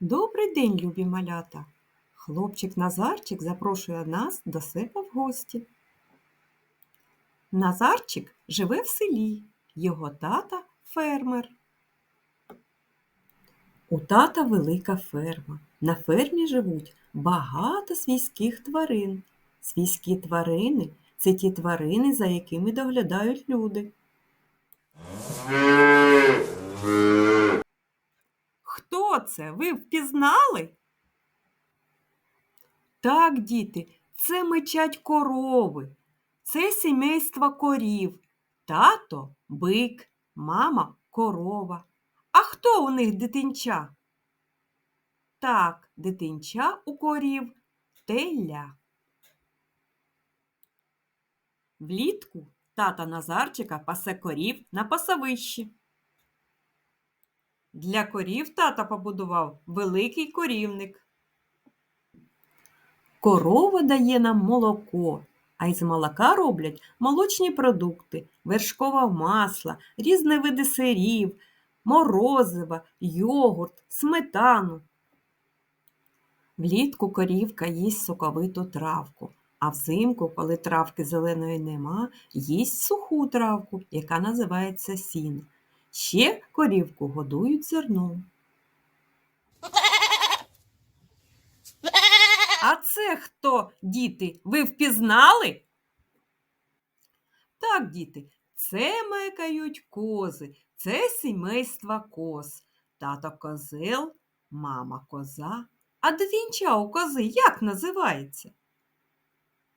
Добрий день, любі малята! Хлопчик Назарчик запрошує нас до себе в гості. Назарчик живе в селі, його тата фермер. У тата велика ферма. На фермі живуть багато свійських тварин. Свійські тварини це ті тварини, за якими доглядають люди. Хто це? Ви впізнали? Так, діти, це мечать корови. Це сімейство корів. Тато бик, мама корова. А хто у них дитинча? Так, дитинча у корів теля. Влітку тата Назарчика пасе корів на пасовищі. Для корів тата побудував великий корівник. Корова дає нам молоко, а із молока роблять молочні продукти, вершкове масло, різні види сирів, морозива, йогурт, сметану. Влітку корівка їсть соковиту травку, а взимку, коли травки зеленої нема, їсть суху травку, яка називається сіно. Ще корівку годують зерном. А це хто, діти, ви впізнали? Так, діти, це мекають кози, це сімейство коз. Тато козел, мама коза. А дитинча у кози як називається?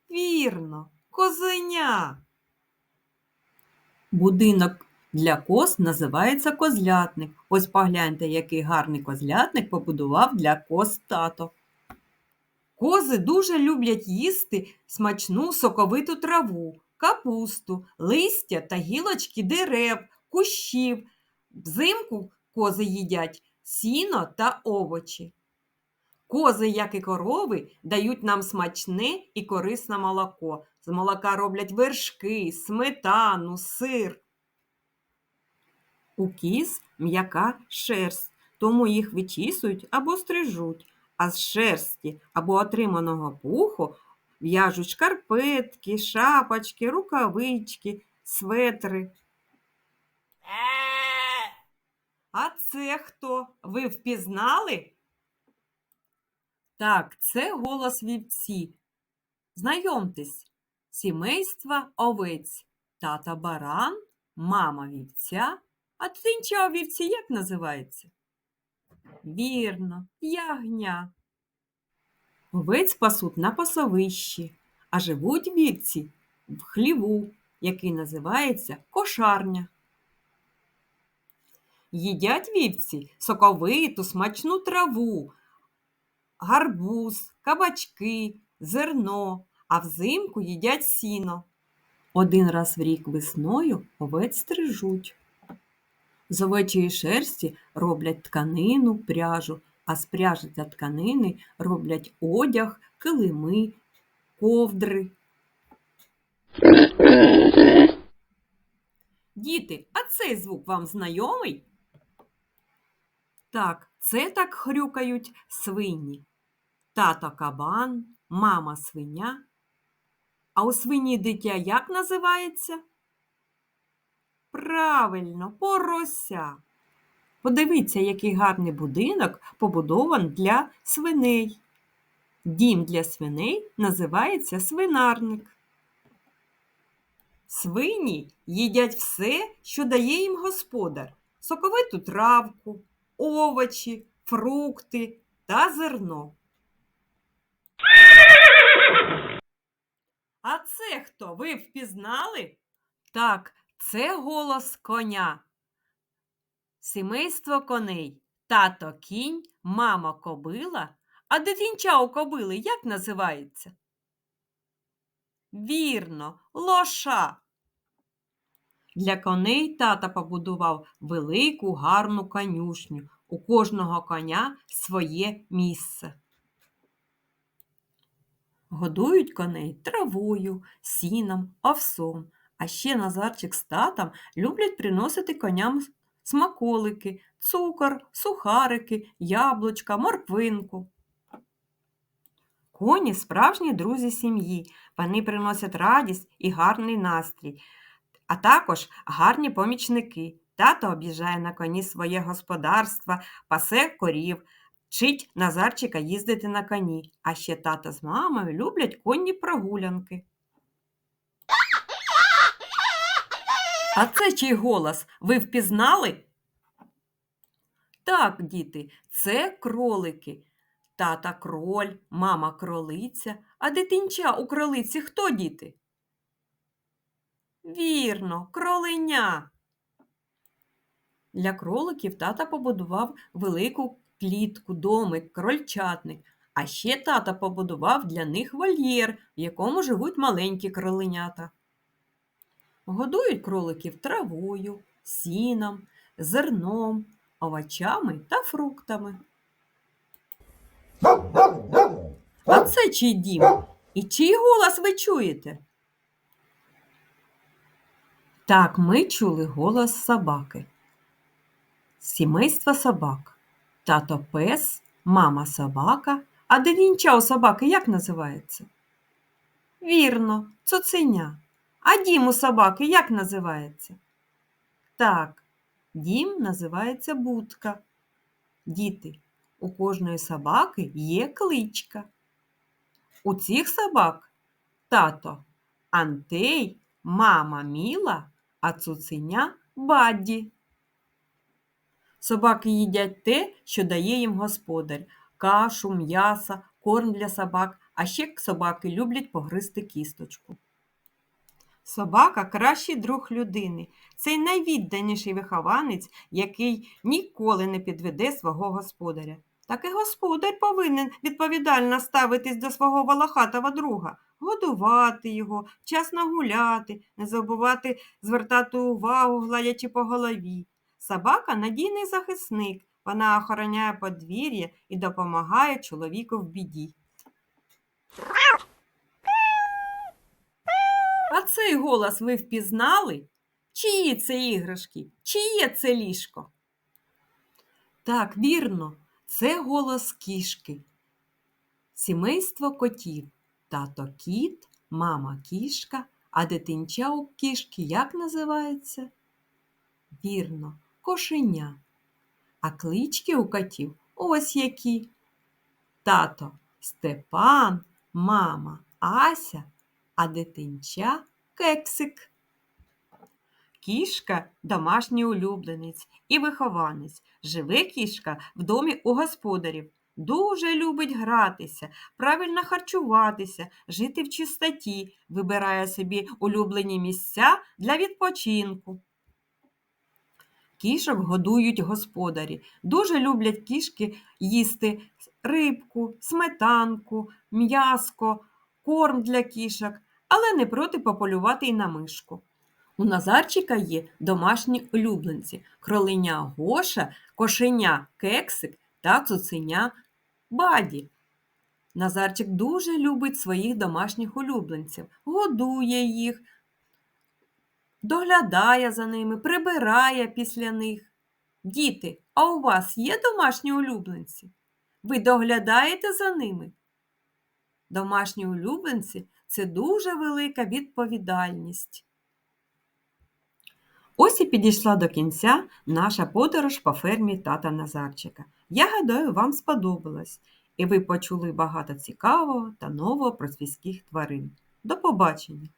Вірно, козеня. Будинок для коз називається козлятник. Ось погляньте, який гарний козлятник побудував для коз тато. Кози дуже люблять їсти смачну соковиту траву, капусту, листя та гілочки дерев, кущів. Взимку кози їдять сіно та овочі. Кози, як і корови, дають нам смачне і корисне молоко. З молока роблять вершки, сметану, сир. У кіз м'яка шерсть, тому їх вичісують або стрижуть, а з шерсті або отриманого пуху в'яжуть шкарпетки, шапочки, рукавички, светри. А це хто? Ви впізнали? Так, це голос вівці. Знайомтесь, сімейство овець, тата баран, мама вівця, а дитинча у вівці як називається? Вірно, ягня. Овець пасуть на пасовищі, а живуть вівці в хліву, який називається кошарня. Їдять вівці соковиту, смачну траву, гарбуз, кабачки, зерно, а взимку їдять сіно. Один раз в рік весною овець стрижуть. З овечої шерсті роблять тканину, пряжу, а з пряжі та тканини роблять одяг, килими, ковдри. Діти, а цей звук вам знайомий? Так, це так хрюкають свині. Тато кабан, мама свиня. А у свині дитя як називається? Правильно, порося. Подивіться, який гарний будинок побудований для свиней. Дім для свиней називається свинарник. Свині їдять все, що дає їм господар: соковиту травку, овочі, фрукти та зерно. А це хто? Ви впізнали? Так, це голос коня. Сімейство коней. Тато кінь, мама кобила, а дитинча у кобили як називається? Вірно, лоша. Для коней тата побудував велику гарну конюшню. У кожного коня своє місце. Годують коней травою, сіном, овсом. А ще Назарчик з татом люблять приносити коням смаколики, цукор, сухарики, яблучка, морквинку. Коні справжні друзі сім'ї. Вони приносять радість і гарний настрій, а також гарні помічники. Тато об'їжджає на коні своє господарство, пасе корів, вчить Назарчика їздити на коні. А ще тато з мамою люблять конні прогулянки. А це чий голос? Ви впізнали? Так, діти, це кролики. Тата кроль, мама кролиця, а дитинча у кролиці хто діти? Вірно, кроленя. Для кроликів тата побудував велику клітку, домик, крольчатник. А ще тата побудував для них вольєр, в якому живуть маленькі кроленята. Годують кроликів травою, сіном, зерном, овочами та фруктами. А це чий дім? І чий голос ви чуєте? Так, ми чули голос собаки. Сімейство собак. Тато пес, мама собака. А дитинча у собаки як називається? Вірно, цуценя. А дім у собаки як називається? Так, дім називається будка. Діти, у кожної собаки є кличка. У цих собак тато Антей, мама Міла, а цуценя Бадді. Собаки їдять те, що дає їм господар кашу, м'ясо, корм для собак, а ще собаки люблять погризти кісточку. Собака кращий друг людини. Цей найвідданіший вихованець, який ніколи не підведе свого господаря. Так і господар повинен відповідально ставитись до свого волохатого друга, годувати його, вчасно гуляти, не забувати звертати увагу, гладячи по голові. Собака надійний захисник. Вона охороняє подвір'я і допомагає чоловіку в біді. А цей голос ви впізнали? Чиї це іграшки? Чиє це ліжко? Так, вірно, це голос кішки. Сімейство котів. Тато кіт, мама кішка, а дитинча у кішки як називається? Вірно, кошеня. А клички у котів ось які. Тато Степан, мама Ася, а дитинча кексик. Кішка домашній улюбленець і вихованець. Живе кішка в домі у господарів. Дуже любить гратися, правильно харчуватися, жити в чистоті, вибирає собі улюблені місця для відпочинку. Кішок годують господарі. Дуже люблять кішки їсти рибку, сметанку, м'яско, корм для кішок, але не проти пополювати й на мишку. У Назарчика є домашні улюбленці кроленя Гоша, кошеня Кексик та цуценя Баді. Назарчик дуже любить своїх домашніх улюбленців, годує їх, доглядає за ними, прибирає після них. Діти, а у вас є домашні улюбленці? Ви доглядаєте за ними? Домашні улюбленці це дуже велика відповідальність. Ось і підійшла до кінця наша подорож по фермі тата Назарчика. Я гадаю, вам сподобалось, і ви почули багато цікавого та нового про свійських тварин. До побачення!